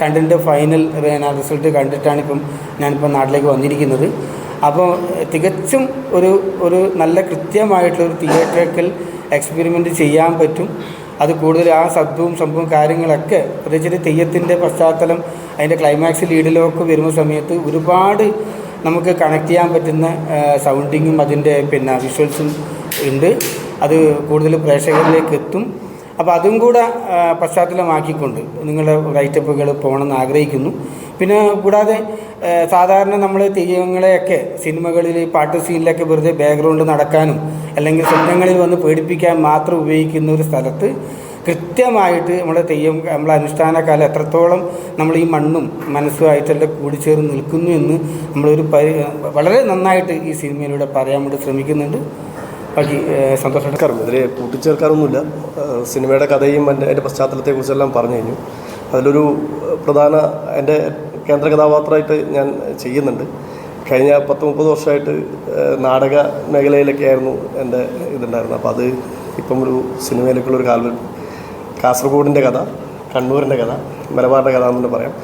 Content final result കണ്ടിട്ടാണ് ഇപ്പം ഞാനിപ്പോൾ നാട്ടിലേക്ക് വന്നിരിക്കുന്നത്. അപ്പോൾ തികച്ചും ഒരു ഒരു നല്ല കൃത്യമായിട്ടുള്ള ഒരു തിയേറ്ററിക്കൽ എക്സ്പെരിമെന്റ് ചെയ്യാൻ പറ്റും. അത് കൂടുതൽ ആ ശബ്ദവും സംഭവവും കാര്യങ്ങളൊക്കെ പ്രത്യേകിച്ച് തെയ്യത്തിന്റെ പശ്ചാത്തലം അതിന്റെ ക്ലൈമാക്സ് ലീഡിലൊക്കെ വരുന്ന സമയത്ത് ഒരുപാട് നമുക്ക് കണക്ട് ചെയ്യാൻ പറ്റുന്ന സൗണ്ടിങ്ങും അതിന്റെ പിന്നെ വിഷ്വൽസും ഉണ്ട്. അത് കൂടുതൽ പ്രേക്ഷകരിലേക്ക് എത്തും. അപ്പോൾ അതും കൂടെ പശ്ചാത്തലമാക്കിക്കൊണ്ട് നിങ്ങളുടെ റൈറ്റപ്പുകൾ പോകണമെന്ന് ആഗ്രഹിക്കുന്നു. പിന്നെ കൂടാതെ സാധാരണ നമ്മൾ തെയ്യങ്ങളെയൊക്കെ സിനിമകളിൽ പാട്ട് സീനിലൊക്കെ വെറുതെ ബാക്ക്ഗ്രൗണ്ട് നടക്കാനും അല്ലെങ്കിൽ സ്വന്തങ്ങളിൽ വന്ന് പേടിപ്പിക്കാൻ മാത്രം ഉപയോഗിക്കുന്ന ഒരു സ്ഥലത്ത് കൃത്യമായിട്ട് നമ്മുടെ തെയ്യം നമ്മളെ അനുഷ്ഠാന കാലം എത്രത്തോളം നമ്മൾ ഈ മണ്ണും മനസ്സുമായിട്ടെല്ലാം കൂടിച്ചേർന്ന് നിൽക്കുന്നു എന്ന് നമ്മളൊരു വളരെ നന്നായിട്ട് ഈ സിനിമയിലൂടെ പറയാൻ വേണ്ടി ശ്രമിക്കുന്നുണ്ട്. ബാക്കി സന്തോഷം ചേർക്കാറുണ്ട് ഇതിൽ കൂട്ടിച്ചേർക്കാറൊന്നുമില്ല. സിനിമയുടെ കഥയും എന്റെ അതിന്റെ പശ്ചാത്തലത്തെക്കുറിച്ചെല്ലാം പറഞ്ഞു കഴിഞ്ഞു. അതിലൊരു പ്രധാന എന്റെ കേന്ദ്ര കഥാപാത്രമായിട്ട് ഞാൻ ചെയ്യുന്നുണ്ട്. കഴിഞ്ഞ പത്ത് മുപ്പത് വർഷമായിട്ട് നാടക മേഖലയിലൊക്കെ ആയിരുന്നു എന്റെ ഇതുണ്ടായിരുന്നത്. അപ്പോൾ അത് ഇപ്പം ഒരു സിനിമയിലേക്കുള്ളൊരു കാൽവെൽ കാസർഗോഡിന്റെ കഥ കണ്ണൂരിന്റെ കഥ മലബാറിന്റെ കഥ എന്നു പറയാം.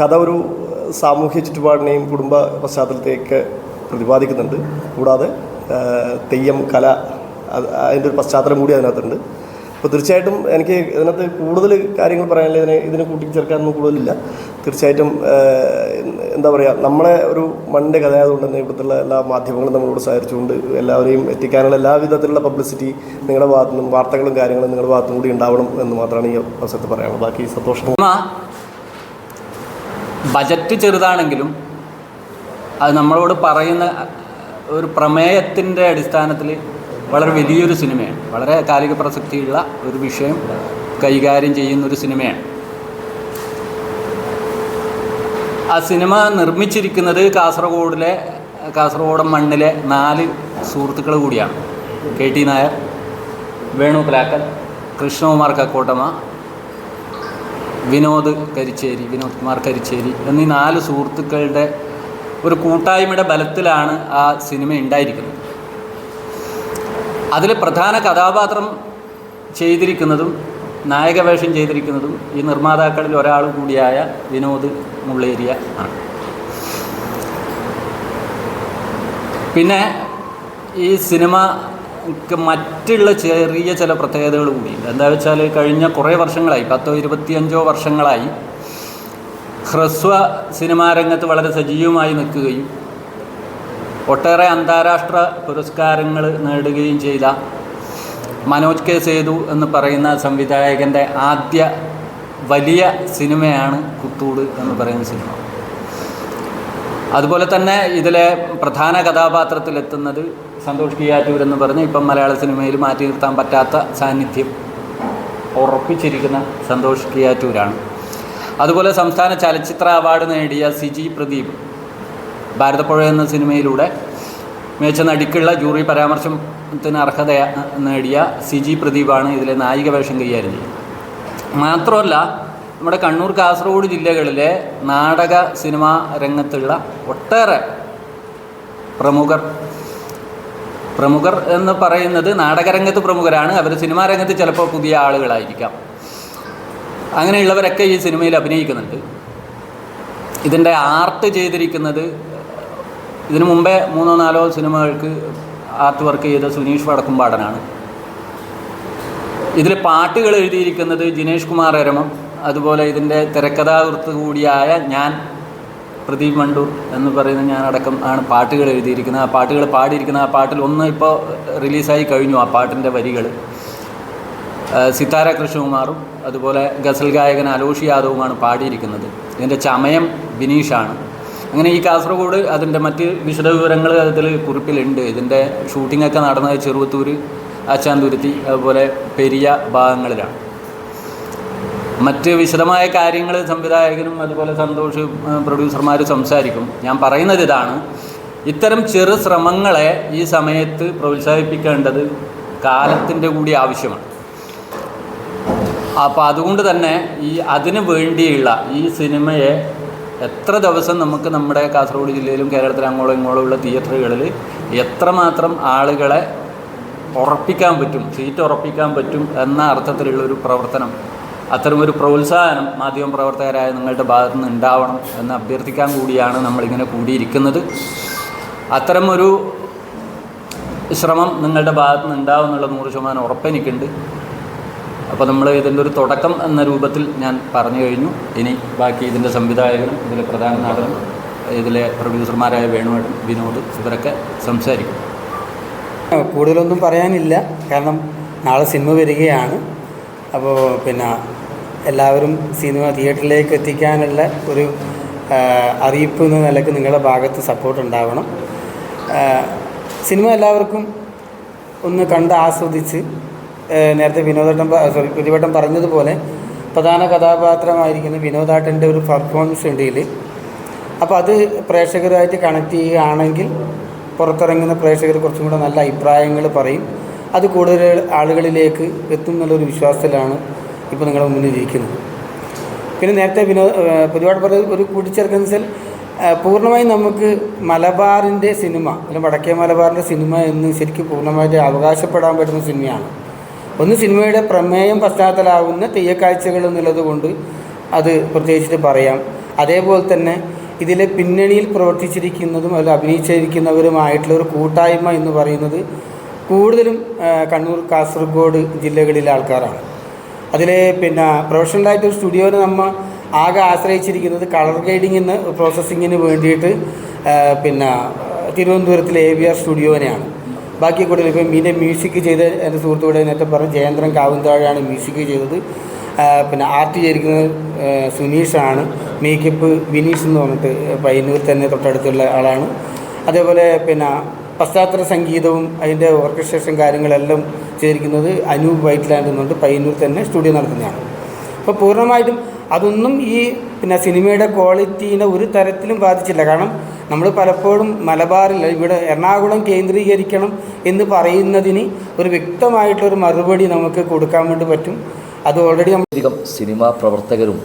കഥ ഒരു സാമൂഹ്യ ചുറ്റുപാടിനെയും കുടുംബ പശ്ചാത്തലത്തെയൊക്കെ പ്രതിപാദിക്കുന്നുണ്ട്. കൂടാതെ തെയ്യം കല അത് അതിന്റെ ഒരു പശ്ചാത്തലം കൂടി അതിനകത്തുണ്ട്. അപ്പോൾ തീർച്ചയായിട്ടും എനിക്ക് ഇതിനകത്ത് കൂടുതൽ കാര്യങ്ങൾ പറയാനില്ല ഇതിനെ ഇതിനെ കൂട്ടിച്ചേർക്കാനൊന്നും കൂടുതലില്ല. തീർച്ചയായിട്ടും എന്താ പറയുക നമ്മളെ ഒരു മണ്ണിന്റെ കഥയായതുകൊണ്ട് തന്നെ ഇവിടുത്തെ എല്ലാ മാധ്യമങ്ങളും നമ്മളോട് സഹകരിച്ചുകൊണ്ട് എല്ലാവരെയും എത്തിക്കാനുള്ള എല്ലാ വിധത്തിലുള്ള പബ്ലിസിറ്റി നിങ്ങളുടെ ഭാഗത്തു നിന്നും വാർത്തകളും കാര്യങ്ങളും നിങ്ങളുടെ ഭാഗത്തും കൂടി ഉണ്ടാവണം എന്ന് മാത്രമാണ് ഈ അവസരത്തിൽ പറയാനുള്ളത്. ബാക്കി സന്തോഷം. ബജറ്റ് ചെറുതാണെങ്കിലും അത് നമ്മളോട് പറയുന്ന ഒരു പ്രമേയത്തിന്റെ അടിസ്ഥാനത്തിൽ വളരെ വലിയൊരു സിനിമയാണ്. വളരെ കാലിക പ്രസക്തിയുള്ള ഒരു വിഷയം കൈകാര്യം ചെയ്യുന്നൊരു സിനിമയാണ്. ആ സിനിമ നിർമ്മിച്ചിരിക്കുന്നത് കാസർഗോഡിലെ കാസർഗോഡ് മണ്ണിലെ നാല് സുഹൃത്തുക്കൾ കൂടിയാണ്. കെ ടി നായർ വേണു പ്ലാക്കൽ കൃഷ്ണകുമാർ കക്കോട്ടമ്മ വിനോദ് കരിച്ചേരി വിനോദ് കുമാർ കരിച്ചേരി എന്നീ നാല് സുഹൃത്തുക്കളുടെ ഒരു കൂട്ടായ്മയുടെ ബലത്തിലാണ് ആ സിനിമ ഉണ്ടായിരിക്കുന്നത്. അതിൽ പ്രധാന കഥാപാത്രം ചെയ്തിരിക്കുന്നതും നായകവേഷം ചെയ്തിരിക്കുന്നതും ഈ നിർമ്മാതാക്കളിൽ ഒരാൾ കൂടിയായ വിനോദ് മുള്ളേരിയ ആണ്. പിന്നെ ഈ സിനിമക്ക് മറ്റുള്ള ചെറിയ ചില പ്രത്യേകതകൾ കൂടിയുണ്ട്. എന്താ വെച്ചാൽ കഴിഞ്ഞ കുറേ വർഷങ്ങളായി പത്തോ ഇരുപത്തിയഞ്ചോ വർഷങ്ങളായി ഹ്രസ്വ സിനിമാ രംഗത്ത് വളരെ സജീവമായി നിൽക്കുകയും ഒട്ടേറെ അന്താരാഷ്ട്ര പുരസ്കാരങ്ങൾ നേടുകയും ചെയ്ത മനോജ് കെ സേതു എന്ന് പറയുന്ന സംവിധായകന്റെ ആദ്യ വലിയ സിനിമയാണ് കുത്തൂട് എന്ന് പറയുന്ന സിനിമ. അതുപോലെ തന്നെ ഇതിലെ പ്രധാന കഥാപാത്രത്തിലെത്തുന്നത് സന്തോഷ് കിയാറ്റൂർ എന്ന് പറഞ്ഞ് ഇപ്പം മലയാള സിനിമയിൽ മാറ്റി നിർത്താൻ പറ്റാത്ത സാന്നിധ്യം ഉറപ്പിച്ചിരിക്കുന്ന സന്തോഷ് കിയാറ്റൂരാണ്. അതുപോലെ സംസ്ഥാന ചലച്ചിത്ര അവാർഡ് നേടിയ സിജി പ്രദീപ് ഭാരതപ്പുഴ എന്ന സിനിമയിലൂടെ മികച്ച നടിക്കുള്ള ജൂറി പരാമർശത്തിന് അർഹത നേടിയ സിജി പ്രദീപാണ് ഇതിലെ നായിക വേഷം കൈകാര്യം ചെയ്യുന്നത് മാത്രമല്ല നമ്മുടെ കണ്ണൂർ കാസർഗോഡ് ജില്ലകളിലെ നാടക സിനിമാ രംഗത്തുള്ള ഒട്ടേറെ പ്രമുഖർ പ്രമുഖർ എന്ന് പറയുന്നത് നാടകരംഗത്ത് പ്രമുഖരാണ്. അവർ സിനിമാ രംഗത്ത് ചിലപ്പോൾ പുതിയ ആളുകളായിരിക്കാം. അങ്ങനെയുള്ളവരൊക്കെ ഈ സിനിമയിൽ അഭിനയിക്കുന്നുണ്ട്. ഇതിന്റെ ആർട്ട് ചെയ്തിരിക്കുന്നത് ഇതിനു മുമ്പേ മൂന്നോ നാലോ സിനിമകൾക്ക് ആർട്ട് വർക്ക് ചെയ്ത സുനീഷ് വടക്കുംപാടനാണ്. ഇതിൽ പാട്ടുകൾ എഴുതിയിരിക്കുന്നത് ജിനേഷ് കുമാർ എരമം അതുപോലെ ഇതിന്റെ തിരക്കഥാകൃത്ത് കൂടിയായ ഞാൻ പ്രദീപ് മണ്ടൂർ എന്ന് പറയുന്ന ഞാനടക്കം ആണ് പാട്ടുകൾ എഴുതിയിരിക്കുന്നത്. ആ പാട്ടുകൾ പാടിയിരിക്കുന്ന ആ പാട്ടിൽ ഒന്ന് ഇപ്പോൾ റിലീസായി കഴിഞ്ഞു ആ പാട്ടിന്റെ വരികൾ. സിത്താര കൃഷ്ണകുമാറും അതുപോലെ ഗസൽ ഗായകൻ അലോഷ് യാദവുമാണ് പാടിയിരിക്കുന്നത്. ഇതിന്റെ ചമയം ബിനീഷാണ്. അങ്ങനെ ഈ കാസർഗോഡ് അതിന്റെ മറ്റ് വിശദവിവരങ്ങൾ അതിൽ കുറിപ്പിലുണ്ട്. ഇതിന്റെ ഷൂട്ടിങ്ങൊക്കെ നടന്നത് ചെറുവത്തൂർ ആച്ചാന്തുരുത്തി അതുപോലെ പെരിയ ഭാഗങ്ങളിലാണ്. മറ്റ് വിശദമായ കാര്യങ്ങൾ സംവിധായകനും അതുപോലെ സന്തോഷ് പ്രൊഡ്യൂസർമാർ സംസാരിക്കും. ഞാൻ പറയുന്നത് ഇതാണ് ഇത്തരം ചെറു ശ്രമങ്ങളെ ഈ സമയത്ത് പ്രോത്സാഹിപ്പിക്കേണ്ടത് കാലത്തിന്റെ കൂടി ആവശ്യമാണ്. അപ്പോൾ അതുകൊണ്ട് തന്നെ ഈ അതിനു വേണ്ടിയുള്ള ഈ സിനിമയെ എത്ര ദിവസം നമുക്ക് നമ്മുടെ കാസർഗോഡ് ജില്ലയിലും കേരളത്തിലും അങ്ങോളം ഇങ്ങോളം ഉള്ള തിയേറ്ററുകളിൽ എത്രമാത്രം ആളുകളെ ഉറപ്പിക്കാൻ പറ്റും സീറ്റ് ഉറപ്പിക്കാൻ പറ്റും എന്ന അർത്ഥത്തിലുള്ള ഒരു പ്രവർത്തനം അത്തരമൊരു പ്രോത്സാഹനം മാധ്യമ പ്രവർത്തകരായ നിങ്ങളുടെ ഭാഗത്തു നിന്ന് ഉണ്ടാവണം എന്ന് അഭ്യർത്ഥിക്കാൻ കൂടിയാണ് നമ്മളിങ്ങനെ കൂടിയിരിക്കുന്നത്. അത്തരമൊരു ശ്രമം നിങ്ങളുടെ ഭാഗത്തു നിന്ന് ഉണ്ടാവും എന്നുള്ള നൂറ് ശതമാനം ഉറപ്പെനിക്കുണ്ട് അപ്പോൾ നമ്മൾ ഇതിന്റെ ഒരു തുടക്കം എന്ന രൂപത്തിൽ ഞാൻ പറഞ്ഞു കഴിഞ്ഞു. ഇനി ബാക്കി ഇതിന്റെ സംവിധായകനും ഇതിലെ പ്രധാന നടനും ഇതിലെ പ്രൊഡ്യൂസർമാരായ വേണുവേട്ടൻ വിനോദ് ഇവരൊക്കെ സംസാരിക്കും. കൂടുതലൊന്നും പറയാനില്ല. കാരണം നാളെ സിനിമ വരികയാണ്. അപ്പോൾ പിന്നെ എല്ലാവരും സിനിമ തിയേറ്ററിലേക്ക് എത്തിക്കാനുള്ള ഒരു അറിയിപ്പ് എന്ന നിലയ്ക്ക് നിങ്ങളുടെ ഭാഗത്ത് സപ്പോർട്ട് ഉണ്ടാവണം. സിനിമ എല്ലാവർക്കും ഒന്ന് കണ്ട് ആസ്വദിച്ച് നേരത്തെ വിനോദേട്ടൻ സോറി പ്രതിവട്ടം പറഞ്ഞതുപോലെ പ്രധാന കഥാപാത്രമായിരിക്കുന്ന വിനോദാട്ടന്റെ ഒരു പെർഫോമൻസ് ഉണ്ട് ഇതിൽ അപ്പോൾ അത് പ്രേക്ഷകരുമായിട്ട് കണക്ട് ചെയ്യുകയാണെങ്കിൽ പുറത്തിറങ്ങുന്ന പ്രേക്ഷകർ കുറച്ചും കൂടെ നല്ല അഭിപ്രായങ്ങൾ പറയും. അത് കൂടുതൽ ആളുകളിലേക്ക് എത്തും എന്നുള്ളൊരു വിശ്വാസത്തിലാണ് ഇപ്പോൾ നിങ്ങളുടെ മുന്നിൽ ഇരിക്കുന്നത്. പിന്നെ നേരത്തെ വിനോദ പൊതുവാട് പറഞ്ഞ ഒരു കൂട്ടിച്ചേർക്കുന്ന വെച്ചാൽ പൂർണമായും നമുക്ക് മലബാറിന്റെ സിനിമ അല്ലെങ്കിൽ വടക്കേ മലബാറിന്റെ സിനിമ എന്ന് ശരിക്കും പൂർണമായിട്ട് അവകാശപ്പെടാൻ പറ്റുന്ന സിനിമയാണ്. ഒന്ന് സിനിമയുടെ പ്രമേയം പശ്ചാത്തലാവുന്ന തെയ്യക്കാഴ്ചകൾ എന്നുള്ളത് കൊണ്ട് അത് പ്രത്യേകിച്ചിട്ട് പറയാം. അതേപോലെ തന്നെ ഇതിലെ പിന്നണിയിൽ പ്രവർത്തിച്ചിരിക്കുന്നതും അതിൽ അഭിനയിച്ചിരിക്കുന്നവരുമായിട്ടുള്ള ഒരു കൂട്ടായ്മ എന്ന് പറയുന്നത് കൂടുതലും കണ്ണൂർ കാസർഗോഡ് ജില്ലകളിലെ ആൾക്കാരാണ്. അതിൽ പിന്നെ പ്രൊഫഷണലായിട്ട് ഒരു സ്റ്റുഡിയോനെ നമ്മൾ ആകെ ആശ്രയിച്ചിരിക്കുന്നത് കളർ ഗൈഡിങ്ങിന് പ്രോസസ്സിങ്ങിന് വേണ്ടിയിട്ട് പിന്നെ തിരുവനന്തപുരത്തിലെ എ വി ആർ സ്റ്റുഡിയോനെയാണ്. ബാക്കി കൂടുതൽ ഇപ്പം ഇതിന്റെ മ്യൂസിക് ചെയ്ത എന്റെ സുഹൃത്തുക്കൂടെ നേരത്തെ പറഞ്ഞു ജയേന്ദ്രൻ കാവുന്താഴാണ് മ്യൂസിക് ചെയ്തത്. പിന്നെ ആർട്ട് ചെയ്തിരിക്കുന്നത് സുനീഷാണ് മേക്കപ്പ് വിനീഷ് എന്ന് പറഞ്ഞിട്ട് പയ്യന്നൂർ തന്നെ തൊട്ടടുത്തുള്ള ആളാണ്. അതേപോലെ പിന്നെ പശ്ചാത്തല സംഗീതവും അതിന്റെ ഓർക്കസ്ട്രേഷൻ കാര്യങ്ങളെല്ലാം ചെയ്തിരിക്കുന്നത് അനൂപ് വൈറ്റ്ലാൻഡ് ലാൻഡ് എന്നുണ്ട് പയ്യന്നൂർ തന്നെ സ്റ്റുഡിയോ നടത്തുന്നതാണ്. അപ്പോൾ പൂർണമായിട്ടും അതൊന്നും ഈ പിന്നെ സിനിമയുടെ ക്വാളിറ്റീനെ ഒരു തരത്തിലും ബാധിച്ചില്ല. കാരണം നമ്മൾ പലപ്പോഴും മലബാറിൽ ഇവിടെ എറണാകുളം കേന്ദ്രീകരിക്കണം എന്ന് പറയുന്നതിന് ഒരു വ്യക്തമായിട്ടൊരു മറുപടി നമുക്ക് കൊടുക്കാൻ വേണ്ടി പറ്റും. അത് ഓൾറെഡി നമ്മൾ അധികം സിനിമാ പ്രവർത്തകരും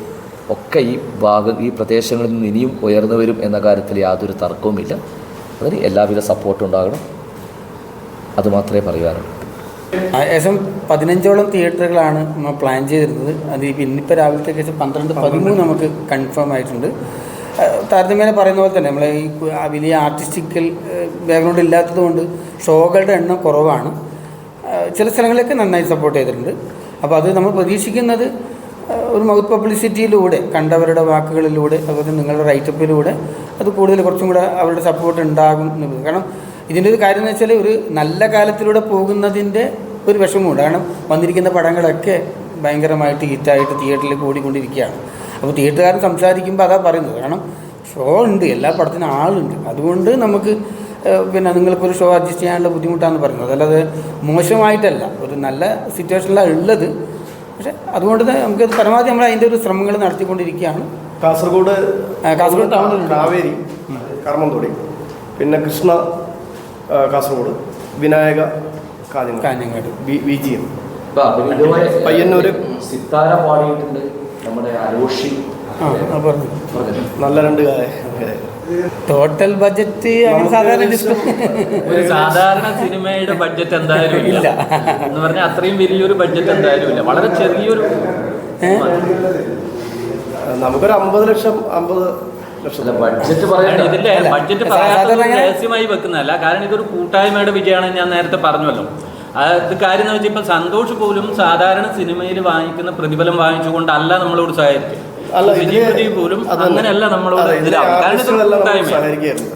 ഒക്കെ ഈ ഭാഗം ഈ പ്രദേശങ്ങളിൽ നിന്ന് ഇനിയും ഉയർന്നു വരും എന്ന കാര്യത്തിൽ യാതൊരു തർക്കവുമില്ല. അതിന് എല്ലാവിധ സപ്പോർട്ടും ഉണ്ടാകണം. അതുമാത്രമേ പറയുവാനുള്ളൂ ഏകദേശം പതിനഞ്ചോളം തിയേറ്ററുകളാണ് നമ്മൾ പ്ലാൻ ചെയ്തിരുന്നത്. അത് ഇന്നിപ്പോൾ രാവിലത്തെ ഏകദേശം പന്ത്രണ്ട് പതിമൂന്ന് നമുക്ക് കൺഫേം ആയിട്ടുണ്ട്. താരതമ്യേന പറയുന്ന പോലെ തന്നെ നമ്മളെ ഈ വലിയ ആർട്ടിസ്റ്റിക്കൽ ബാക്ക്ഗ്രൗണ്ട് ഇല്ലാത്തതുകൊണ്ട് ഷോകളുടെ എണ്ണം കുറവാണ്. ചില സ്ഥലങ്ങളിലൊക്കെ നന്നായി സപ്പോർട്ട് ചെയ്തിട്ടുണ്ട്. അപ്പോൾ അത് നമ്മൾ പ്രതീക്ഷിക്കുന്നത് ഒരു മൗത്ത് പബ്ലിസിറ്റിയിലൂടെ കണ്ടവരുടെ വാക്കുകളിലൂടെ അതുപോലെ നിങ്ങളുടെ റൈറ്റപ്പിലൂടെ അത് കൂടുതൽ കുറച്ചും കൂടെ അവരുടെ സപ്പോർട്ട് ഉണ്ടാകും എന്ന് കാരണം ഇതിന്റെ ഒരു കാര്യം എന്ന് വെച്ചാൽ ഒരു നല്ല കാലത്തിലൂടെ പോകുന്നതിന്റെ ഒരു വിഷമമുണ്ട്. കാരണം വന്നിരിക്കുന്ന പടങ്ങളൊക്കെ ഭയങ്കരമായിട്ട് ഹിറ്റായിട്ട് തിയേറ്ററിൽ കൂടിക്കൊണ്ടിരിക്കുകയാണ്. അപ്പോൾ തിയേറ്ററുകാരൻ സംസാരിക്കുമ്പോൾ അതാ പറയുന്നത്. കാരണം ഷോ ഉണ്ട് എല്ലാ പടത്തിനും ആളുണ്ട്. അതുകൊണ്ട് നമുക്ക് പിന്നെ നിങ്ങൾക്കൊരു ഷോ അഡ്ജസ്റ്റ് ചെയ്യാനുള്ള ബുദ്ധിമുട്ടാണെന്ന് പറയുന്നത്. അതല്ലാതെ മോശമായിട്ടല്ല. ഒരു നല്ല സിറ്റുവേഷനിലാണ് ഉള്ളത്. പക്ഷേ അതുകൊണ്ട് തന്നെ നമുക്ക് പരമാവധി നമ്മൾ അതിന്റെ ഒരു ശ്രമങ്ങൾ നടത്തിക്കൊണ്ടിരിക്കുകയാണ്. കാസർഗോഡ് കാസർഗോഡ് ടൗണിൽ കാവേരി കർമ്മം തുടങ്ങി പിന്നെ Krishna Kasaragod. Vinayaka Kanhangad. V B- G M. Payyanur Sithara പാടിയിട്ടുണ്ട് നമ്മുടെ പറഞ്ഞു. നല്ല രണ്ട് ഗായ- ടോട്ടൽ ബഡ്ജറ്റ് ഒരു സാധാരണ സിനിമയുടെ ബഡ്ജറ്റ് എന്തായാലും ഇല്ല. എന്ന് പറഞ്ഞാൽ അത്രയും വലിയൊരു ബഡ്ജറ്റ് എന്തായാലും ഇല്ല. വളരെ ചെറിയൊരു നമുക്കൊരു അമ്പത് ലക്ഷം അമ്പത് ബഡ്ജറ്റ് ഇതിന്റെ ബഡ്ജറ്റ് പറയാത്തത് രഹസ്യമായി വെക്കുന്നതല്ല. കാരണം ഇതൊരു കൂട്ടായ്മയുടെ വിജയമാണ് ഞാൻ നേരത്തെ പറഞ്ഞല്ലോ അത് കാര്യം എന്ന് വെച്ചാൽ ഇപ്പൊ സന്തോഷ് പോലും സാധാരണ സിനിമയിൽ വാങ്ങിക്കുന്ന പ്രതിഫലം വാങ്ങിച്ചുകൊണ്ടല്ല നമ്മളോട് സഹായിക്കും പോലും. അങ്ങനെയല്ല നമ്മളോട്.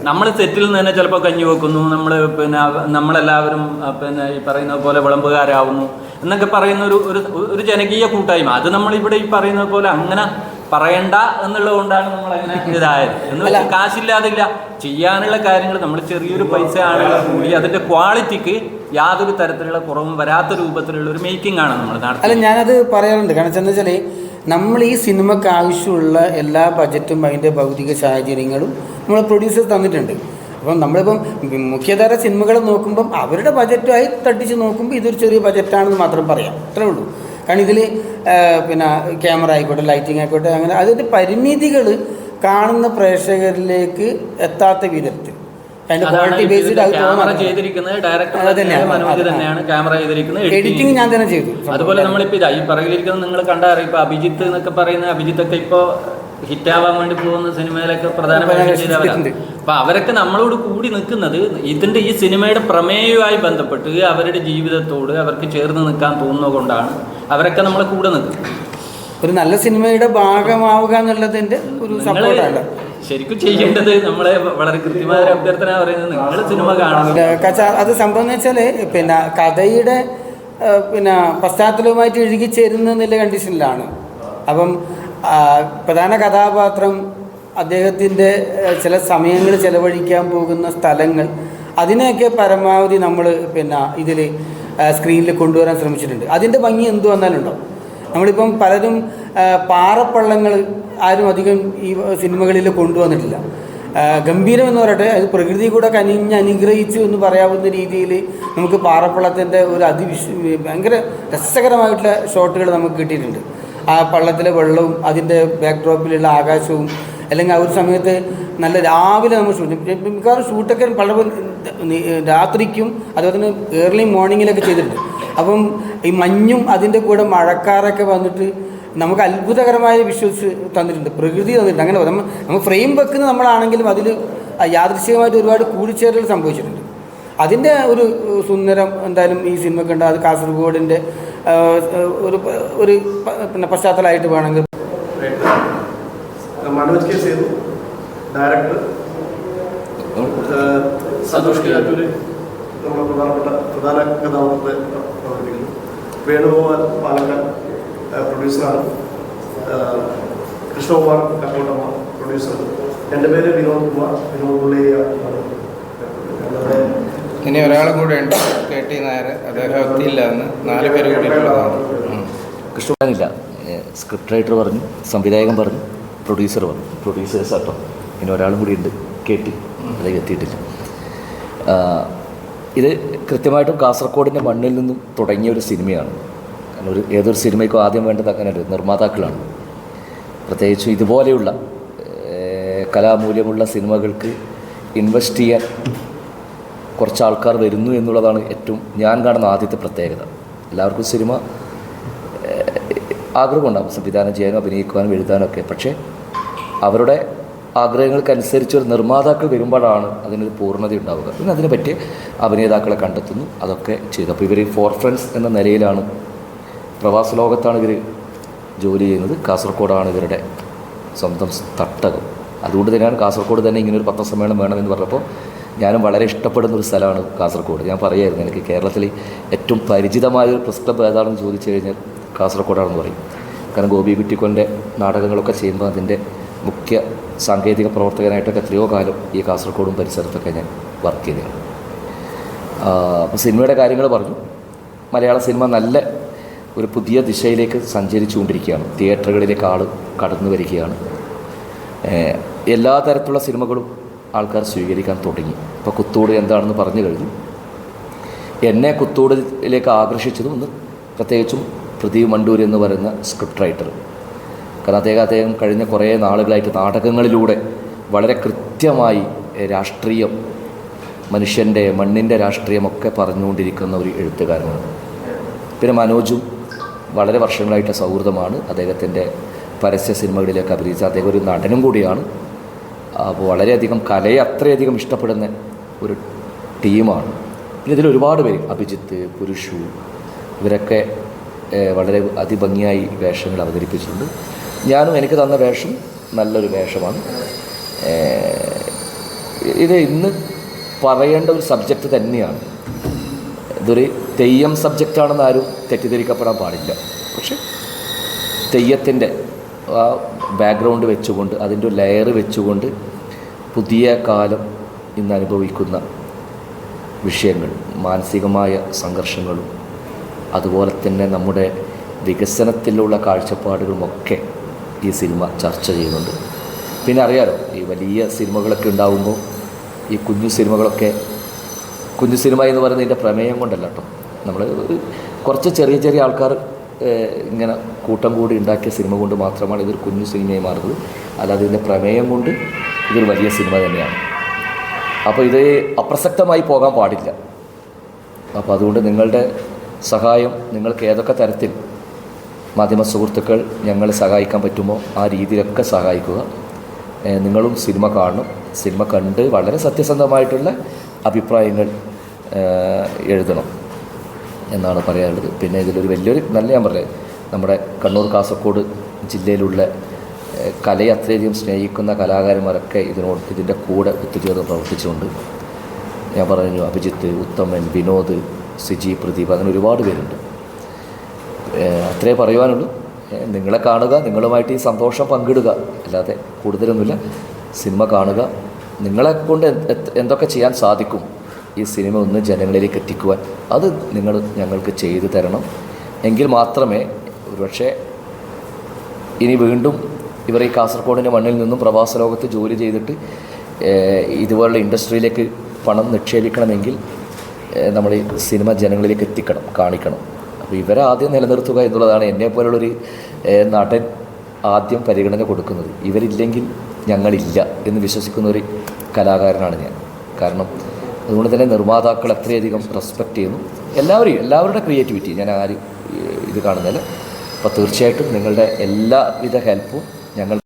നമ്മൾ സെറ്റിൽ നിന്ന് തന്നെ ചിലപ്പോൾ കഞ്ഞി വെക്കുന്നു. നമ്മൾ പിന്നെ നമ്മളെല്ലാവരും പിന്നെ ഈ പറയുന്ന പോലെ വിളമ്പുകാരാവുന്നു എന്നൊക്കെ പറയുന്ന ഒരു ഒരു ഒരു ജനകീയ കൂട്ടായ്മ. അത് നമ്മളിവിടെ ഈ പറയുന്ന പോലെ അങ്ങനെ പറയണ്ട എന്നുള്ളത് കൊണ്ടാണ് നമ്മൾ അങ്ങനെ ഇതായത്. എന്ന് വെച്ചാൽ കാശില്ലാതില്ല. ചെയ്യാനുള്ള കാര്യങ്ങൾ നമ്മൾ ചെറിയൊരു പൈസ ആണെങ്കിലും കൂടി അതിന്റെ ക്വാളിറ്റിക്ക് യാതൊരു തരത്തിലുള്ള കുറവും വരാത്ത രൂപത്തിലുള്ള ഒരു മേക്കിംഗ് ആണ് നമ്മൾ അല്ല ഞാനത് പറയാറുണ്ട്. കാരണം എന്താ വെച്ചാൽ നമ്മൾ ഈ സിനിമക്ക് ആവശ്യമുള്ള എല്ലാ ബജറ്റും അതിന്റെ ഭൗതിക സാഹചര്യങ്ങളും നമ്മൾ പ്രൊഡ്യൂസേഴ്സ് തന്നിട്ടുണ്ട്. അപ്പം നമ്മളിപ്പം മുഖ്യധാര സിനിമകൾ നോക്കുമ്പം അവരുടെ ബജറ്റുമായി തട്ടിച്ച് നോക്കുമ്പോൾ ഇതൊരു ചെറിയ ബജറ്റാണെന്ന് മാത്രം പറയാം. അത്രേ ഉള്ളൂ. കാരണം ഇതിൽ പിന്നെ ക്യാമറ ആയിക്കോട്ടെ ലൈറ്റിംഗ് ആയിക്കോട്ടെ അങ്ങനെ അതിന്റെ പരിമിതികൾ കാണുന്ന പ്രേക്ഷകരിലേക്ക് എത്താത്ത വിധത്തിൽ. എഡിറ്റിംഗ് ഞാൻ തന്നെ ചെയ്തു. അതുപോലെ നമ്മളിപ്പോ ഈ പറയിലിരിക്കുന്ന നിങ്ങൾ കണ്ടറിയാം ഇപ്പൊ അഭിജിത്ത് എന്നൊക്കെ പറയുന്ന അഭിജിത്തൊക്കെ ഇപ്പോൾ ഹിറ്റാവാൻ വേണ്ടി പോകുന്ന സിനിമയിലൊക്കെ പ്രധാന അപ്പൊ ചെയ്തവരാണ് അവരൊക്കെ നമ്മളോട് കൂടി നിൽക്കുന്നത് ഇതിന്റെ ഈ സിനിമയുടെ പ്രമേയവുമായി ബന്ധപ്പെട്ട് അവരുടെ ജീവിതത്തോട് അവർക്ക് ചേർന്ന് നിൽക്കാൻ തോന്നുന്നത് കൊണ്ടാണ് അവരൊക്കെ നമ്മളെ കൂടെ നിൽക്കുന്നത്. ഒരു നല്ല സിനിമയുടെ ഭാഗമാവുക എന്നുള്ളതിന്റെ ഒരു സപ്പോർട്ടാണ്. ശരിക്കും ചെയ്യേണ്ടത് നമ്മളെ വളരെ കൃത്യമായ ഒരു അഭ്യർത്ഥന പറയുന്നത്. നിങ്ങൾ സിനിമ കാണണം. അത് സംഭവം എന്ന് വെച്ചാൽ പിന്നെ കഥയുടെ പിന്നെ പശ്ചാത്തലവുമായിട്ട് ഇഴുകിച്ചേരുന്ന എന്നുള്ള കണ്ടീഷനിലാണ് അപ്പം പ്രധാന കഥാപാത്രം അദ്ദേഹത്തിന്റെ ചില സമയങ്ങൾ ചിലവഴിക്കാൻ പോകുന്ന സ്ഥലങ്ങൾ അതിനെയൊക്കെ പരമാവധി നമ്മൾ പിന്നെ ഇതിൽ സ്ക്രീനിൽ കൊണ്ടുവരാൻ ശ്രമിച്ചിട്ടുണ്ട്. അതിന്റെ ഭംഗി എന്തു വന്നാലുണ്ടോ? നമ്മളിപ്പം പലരും പാറപ്പള്ളങ്ങൾ ആരും അധികം ഈ സിനിമകളിൽ കൊണ്ടുവന്നിട്ടില്ല. ഗംഭീരം എന്ന് പറയട്ടെ അത് പ്രകൃതി കൂടെ കനിഞ്ഞ് അനുഗ്രഹിച്ചു എന്ന് പറയാവുന്ന രീതിയിൽ നമുക്ക് പാറപ്പള്ളത്തിന്റെ ഒരു അതിവിശ് ഭയങ്കര രസകരമായിട്ടുള്ള ഷോട്ടുകൾ നമുക്ക് കിട്ടിയിട്ടുണ്ട്. ആ പള്ളത്തിലെ വെള്ളവും അതിന്റെ ബാക്ക്ഡ്രോപ്പിലുള്ള ആകാശവും അല്ലെങ്കിൽ ആ ഒരു സമയത്ത് നല്ല രാവിലെ നമ്മൾ ഷൂട്ട് മിക്കവാറും ഷൂട്ടൊക്കെ പല രാത്രിക്കും അതുപോലെ തന്നെ ഏർലി മോർണിംഗിലൊക്കെ ചെയ്തിട്ടുണ്ട്. അപ്പം ഈ മഞ്ഞും അതിന്റെ കൂടെ മഴക്കാറൊക്കെ വന്നിട്ട് നമുക്ക് അത്ഭുതകരമായ വിഷ്വൽസ് തന്നിട്ടുണ്ട്. പ്രകൃതി തന്നിട്ടുണ്ട്. അങ്ങനെ നമ്മൾ നമ്മൾ ഫ്രെയിം വെക്കുന്ന നമ്മളാണെങ്കിലും അതിൽ യാദൃശികമായിട്ട് ഒരുപാട് കൂടിച്ചേരൽ സംഭവിച്ചിട്ടുണ്ട്. അതിന്റെ ഒരു സുന്ദരം എന്തായാലും ഈ സിനിമക്കുണ്ട് അത് കാസർഗോഡിന്റെ ഒരു ഒരു പിന്നെ പശ്ചാത്തലമായിട്ട് വേണമെങ്കിൽ മനോജ് കെ സേതു ഡയറക്ടർ സന്തോഷ് കിയാറ്റൂര് നമ്മുടെ പ്രധാനപ്പെട്ട പ്രധാന കഥാപാത്രത്തെ പ്രവർത്തിക്കുന്നു വേണുഗോപാൽ പാലക്കാട് പ്രൊഡ്യൂസറാണ് കൃഷ്ണകുമാർ കക്കോട്ടമ്മ പ്രൊഡ്യൂസർ എന്റെ പേര് വിനോദ് കുമാർ വിനോദ് പുള്ളിയ ഇനി ഒരാളും കൂടെ ഉണ്ട് കേട്ടി ടി നായർ. അദ്ദേഹം എത്തിയില്ല എന്ന് നാല് പേര് കൂടിയിട്ടുള്ളതാണ്. ഉം. കൃഷ്ണനില്ല. സ്ക്രിപ്റ്റ് റൈറ്റർ പറഞ്ഞു സംവിധായകൻ പറഞ്ഞു പ്രൊഡ്യൂസർ പറഞ്ഞു. പ്രൊഡ്യൂസേഴ്സ് ആട്ടോ ഇനി ഒരാളും കൂടി ഉണ്ട് കേട്ടി അദ്ദേഹം എത്തിയിട്ടില്ല. ഇത് കൃത്യമായിട്ടും കാസർഗോഡിന്റെ മണ്ണിൽ നിന്നും തുടങ്ങിയ ഒരു സിനിമയാണ്. ഒരു ഏതൊരു സിനിമയ്ക്കും ആദ്യം വേണ്ടത് അങ്ങനെയല്ല നിർമ്മാതാക്കളാണ്. പ്രത്യേകിച്ചും ഇതുപോലെയുള്ള കലാമൂല്യമുള്ള സിനിമകൾക്ക് ഇൻവെസ്റ്റ് ചെയ്യാൻ കുറച്ച് ആൾക്കാർ വരുന്നു എന്നുള്ളതാണ് ഏറ്റവും ഞാൻ കാണുന്ന ആദ്യത്തെ പ്രത്യേകത. എല്ലാവർക്കും സിനിമ ആഗ്രഹമുണ്ടാകും സംവിധാനം ചെയ്യാനും അഭിനയിക്കുവാനും എഴുതാനും ഒക്കെ. പക്ഷേ അവരുടെ ആഗ്രഹങ്ങൾക്കനുസരിച്ച് ഒരു നിർമ്മാതാക്കൾ വരുമ്പോഴാണ് അതിനൊരു പൂർണത ഉണ്ടാവുക. പിന്നെ അതിനെ പറ്റിയ അഭിനേതാക്കളെ കണ്ടെത്തുന്നു. അതൊക്കെ ചെയ്തു. അപ്പോൾ ഇവർ ഫോർ ഫ്രണ്ട്സ് എന്ന നിലയിലാണ് പ്രവാസ ലോകത്താണ് ഇവർ ജോലി ചെയ്യുന്നത്. കാസർഗോഡാണ് ഇവരുടെ സ്വന്തം തട്ടകം. അതുകൊണ്ട് തന്നെയാണ് കാസർഗോഡ് തന്നെ ഇങ്ങനെ ഒരു പത്രസമ്മേളനം വേണമെന്ന് പറഞ്ഞപ്പോൾ ഞാനും വളരെ ഇഷ്ടപ്പെടുന്ന ഒരു സ്ഥലമാണ് കാസർഗോഡ്. ഞാൻ പറയായിരുന്നു എനിക്ക് കേരളത്തിൽ ഏറ്റവും പരിചിതമായ ഒരു പ്രസ് ക്ലബ് ഏതാണെന്ന് ചോദിച്ചു കഴിഞ്ഞാൽ കാസർഗോഡാണെന്ന് പറയും. കാരണം ഗോപി കുറ്റിക്കൊന്റെ നാടകങ്ങളൊക്കെ ചെയ്യുമ്പോൾ അതിന്റെ മുഖ്യ സാങ്കേതിക പ്രവർത്തകനായിട്ടൊക്കെ എത്രയോ കാലം ഈ കാസർഗോഡും പരിസരത്തൊക്കെ ഞാൻ വർക്ക് ചെയ്തതാണ് അപ്പോൾ സിനിമയുടെ കാര്യങ്ങൾ പറഞ്ഞു. മലയാള സിനിമ നല്ല ഒരു പുതിയ ദിശയിലേക്ക് സഞ്ചരിച്ചുകൊണ്ടിരിക്കുകയാണ്. തിയേറ്ററുകളിലേക്ക് ആൾ കടന്നു വരികയാണ്. എല്ലാ തരത്തിലുള്ള സിനിമകളും ആൾക്കാർ സ്വീകരിക്കാൻ തുടങ്ങി. ഇപ്പോൾ കുത്തൂട് എന്താണെന്ന് പറഞ്ഞു കഴിഞ്ഞു. എന്നെ കുത്തൂടിലേക്ക് ആകർഷിച്ചതും ഒന്ന് പ്രത്യേകിച്ചും പ്രദീപ് മണ്ടൂർ എന്ന് പറയുന്ന സ്ക്രിപ്റ്റ് റൈറ്റർ കാരണം അദ്ദേഹം അദ്ദേഹം കഴിഞ്ഞ കുറേ നാളുകളായിട്ട് നാടകങ്ങളിലൂടെ വളരെ കൃത്യമായി രാഷ്ട്രീയം മനുഷ്യന്റെ മണ്ണിന്റെ രാഷ്ട്രീയമൊക്കെ പറഞ്ഞുകൊണ്ടിരിക്കുന്ന ഒരു എഴുത്തുകാരനാണ്. പിന്നെ മനോജും വളരെ വർഷങ്ങളായിട്ട് സൗഹൃദമാണ്. അദ്ദേഹത്തിന്റെ പരസ്യ സിനിമകളിലേക്ക് അഭിനയിച്ച അദ്ദേഹം ഒരു നടനും കൂടിയാണ്. അപ്പോൾ വളരെയധികം കലയെ അത്രയധികം ഇഷ്ടപ്പെടുന്ന ഒരു ടീമാണ്. പിന്നെ ഇതിൽ ഒരുപാട് പേര് അഭിജിത്ത് പുരുഷു ഇവരൊക്കെ വളരെ അതിഭംഗിയായി വേഷങ്ങൾ അവതരിപ്പിച്ചിട്ടുണ്ട്. ഞാനും എനിക്ക് തന്ന വേഷം നല്ലൊരു വേഷമാണ്. ഇത് ഇന്ന് പറയേണ്ട ഒരു സബ്ജക്റ്റ് തന്നെയാണ്. ഇതൊരു തെയ്യം സബ്ജക്റ്റാണെന്ന് ആരും തെറ്റിദ്ധരിക്കപ്പെടാൻ പാടില്ല. പക്ഷെ തെയ്യത്തിന്റെ ബാക്ക്ഗ്രൗണ്ട് വെച്ചുകൊണ്ട് അതിന്റെ ഒരു ലെയർ വെച്ചുകൊണ്ട് പുതിയ കാലം ഇന്ന് അനുഭവിക്കുന്ന വിഷയങ്ങൾ മാനസികമായ സംഘർഷങ്ങളും അതുപോലെ തന്നെ നമ്മുടെ വികസനത്തിലുള്ള കാഴ്ചപ്പാടുകളുമൊക്കെ ഈ സിനിമ ചർച്ച ചെയ്യുന്നുണ്ട്. പിന്നെ അറിയാലോ ഈ വലിയ സിനിമകളൊക്കെ ഉണ്ടാകുമ്പോൾ ഈ കുഞ്ഞു സിനിമകളൊക്കെ കുഞ്ഞു സിനിമ എന്ന് പറയുന്നതിന്റെ പ്രമേയം കൊണ്ടല്ല കേട്ടോ. നമ്മൾ കുറച്ച് ചെറിയ ചെറിയ ആൾക്കാർ ഇങ്ങനെ കൂട്ടം കൂടി ഉണ്ടാക്കിയ സിനിമ കൊണ്ട് മാത്രമാണ് ഇതൊരു കുഞ്ഞു സിനിമയായി മാറുന്നത്. അല്ലാതെ ഇതിന്റെ പ്രമേയം കൊണ്ട് ഇതൊരു വലിയ സിനിമ തന്നെയാണ്. അപ്പോൾ ഇത് അപ്രസക്തമായി പോകാൻ പാടില്ല. അപ്പോൾ അതുകൊണ്ട് നിങ്ങളുടെ സഹായം നിങ്ങൾക്ക് ഏതൊക്കെ തരത്തിൽ മാധ്യമ സുഹൃത്തുക്കൾ ഞങ്ങളെ സഹായിക്കാൻ പറ്റുമോ ആ രീതിയിലൊക്കെ സഹായിക്കുക. നിങ്ങളും സിനിമ കാണും. സിനിമ കണ്ട് വളരെ സത്യസന്ധമായിട്ടുള്ള അഭിപ്രായങ്ങൾ എഴുതണം. എന്നാണ് പറയാനുള്ളത്. പിന്നെ ഇതിലൊരു വലിയൊരു നല്ല ഞാൻ പറയാം നമ്മുടെ കണ്ണൂർ കാസർഗോഡ് ജില്ലയിലുള്ള കലയെ അത്രയധികം സ്നേഹിക്കുന്ന കലാകാരന്മാരൊക്കെ ഇതിനോട് ഇതിന്റെ കൂടെ ഒത്തുചേർന്ന് പ്രവർത്തിച്ചുകൊണ്ട് ഞാൻ പറഞ്ഞു അഭിജിത്ത് ഉത്തമൻ വിനോദ് സിജി പ്രദീപ് അങ്ങനെ ഒരുപാട് പേരുണ്ട്. അത്രേ പറയുവാനുള്ളൂ. നിങ്ങളെ കാണുക നിങ്ങളുമായിട്ട് ഈ സന്തോഷം പങ്കിടുക. അല്ലാതെ കൂടുതലൊന്നുമില്ല. സിനിമ കാണുക. നിങ്ങളെ കൊണ്ട് എന്ത് എന്ത് എന്തൊക്കെ ചെയ്യാൻ സാധിക്കും ഈ സിനിമ ഒന്ന് ജനങ്ങളിലേക്ക് എത്തിക്കുവാൻ അത് നിങ്ങൾ ഞങ്ങൾക്ക് ചെയ്തു തരണം. എങ്കിൽ മാത്രമേ ഒരുപക്ഷെ ഇനി വീണ്ടും ഇവർ ഈ കാസർഗോഡിന്റെ മണ്ണിൽ നിന്നും പ്രവാസ ലോകത്ത് ജോലി ചെയ്തിട്ട് ഇതുപോലുള്ള ഇൻഡസ്ട്രിയിലേക്ക് പണം നിക്ഷേപിക്കണമെങ്കിൽ നമ്മൾ ഈ സിനിമ ജനങ്ങളിലേക്ക് എത്തിക്കണം കാണിക്കണം. അപ്പോൾ ഇവരെ ആദ്യം നിലനിർത്തുക എന്നുള്ളതാണ് എന്നെ പോലുള്ളൊരു നടൻ ആദ്യം പരിഗണന കൊടുക്കുന്നത്. ഇവരില്ലെങ്കിൽ ഞങ്ങളില്ല എന്ന് വിശ്വസിക്കുന്ന ഒരു കലാകാരനാണ് ഞാൻ. കാരണം അതുകൊണ്ട് തന്നെ നിർമ്മാതാക്കൾ അത്രയധികം റെസ്പെക്റ്റ് ചെയ്യുന്നു. എല്ലാവരെയും എല്ലാവരുടെ ക്രിയേറ്റിവിറ്റി ഞാൻ ആരും ഇത് കാണുന്നില്ല അപ്പോൾ തീർച്ചയായിട്ടും നിങ്ങളുടെ എല്ലാവിധ ഹെൽപ്പും ഞങ്ങൾ